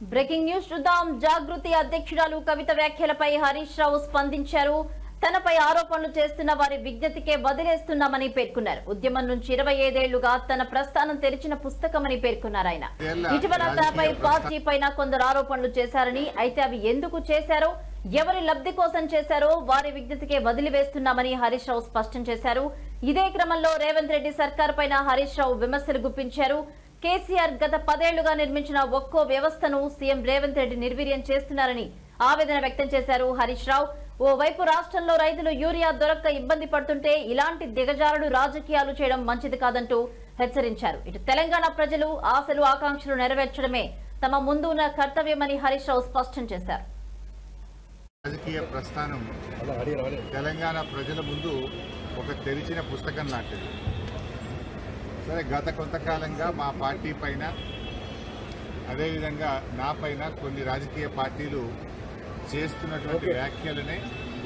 Breaking news చూద్దాం. జాగృతి అధ్యక్షురాలు కవిత వ్యాఖ్యలపై హరీష్ రావు స్పందించారు. తనపై ఆరోపణలు చేస్తున్న వారి విజ్ఞతకే వదిలేస్తున్నామని పేర్కొన్నారు. ఉద్యమం నుంచి ఇరవై ఐదేళ్ళుగా తన ప్రస్థానం తెరిచిన పుస్తకమని పేర్కొన్నారు ఆయన. ఇటీవల తనపై పార్టీ పైన కొందరు ఆరోపణలు చేశారని అయితే అవి ఎందుకు చేశారో ఎవరి లబ్ధి కోసం చేశారో వారి విజ్ఞతకే వదిలివేస్తున్నామని హరీష్ రావు స్పష్టం చేశారు. ఇదే క్రమంలో రేవంత్ రెడ్డి సర్కార్ పైన హరీష్ రావు విమర్శలు గుప్పించారు. కేసీఆర్ గత పదేళ్ళుగా నిర్మించిన ఒక్కో వ్యవస్థను సీఎం రేవంత్ రెడ్డి నిర్వీర్యం చేస్తున్నారని ఆవేదన వ్యక్తం చేశారు హరీష్ రావు. ఓవైపు రాష్ట్రంలో రైతులు యూరియా దొరక్క ఇబ్బంది పడుతుంటే ఇలాంటి దిగజారుడు రాజకీయాలు చేయడం మంచిది కాదంటూ హెచ్చరించారు. ఇటు తెలంగాణ ప్రజలు ఆశలు ఆకాంక్షలు నెరవేర్చడమే తమ ముందు ఉన్న కర్తవ్యమని హరీష్ రావు స్పష్టం చేశారు. రాజకీయ ప్రస్థానం తెలంగాణ ప్రజల ముందు ఒక తెరిచిన పుస్తకం లాంటిది. సరే గత కొంతకాలంగా మా పార్టీ పైన అదేవిధంగా నా పైన కొన్ని రాజకీయ పార్టీలు చేస్తున్నటువంటి వ్యాఖ్యలనే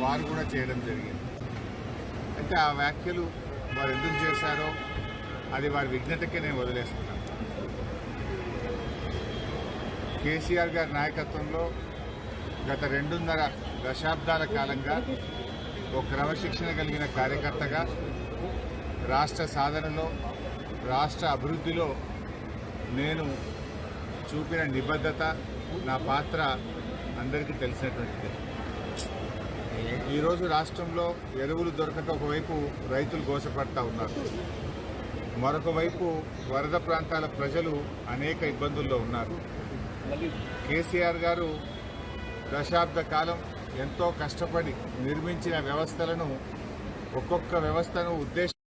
వారు కూడా చేయడం జరిగింది. అంటే ఆ వ్యాఖ్యలు వారు ఎందుకు చేశారో అది వారి విఘ్నతకే నేను వదిలేస్తున్నాను. కేసీఆర్ గారి నాయకత్వంలో గత రెండున్నర దశాబ్దాల కాలంగా ఒక క్రమశిక్షణ కలిగిన కార్యకర్తగా రాష్ట్ర సాధనలో రాష్ట్ర అభివృద్ధిలో నేను చూపిన నిబద్ధత నా పాత్ర అందరికీ తెలిసినటువంటిది. ఈరోజు రాష్ట్రంలో ఎరువులు దొరకక ఒకవైపు రైతులు గోసపడతా ఉన్నారు. మరొక వైపు వరద ప్రాంతాల ప్రజలు అనేక ఇబ్బందుల్లో ఉన్నారు. కేసీఆర్ గారు దశాబ్ద కాలం ఎంతో కష్టపడి నిర్మించిన వ్యవస్థలను ఒక్కొక్క వ్యవస్థను ఉద్దేశం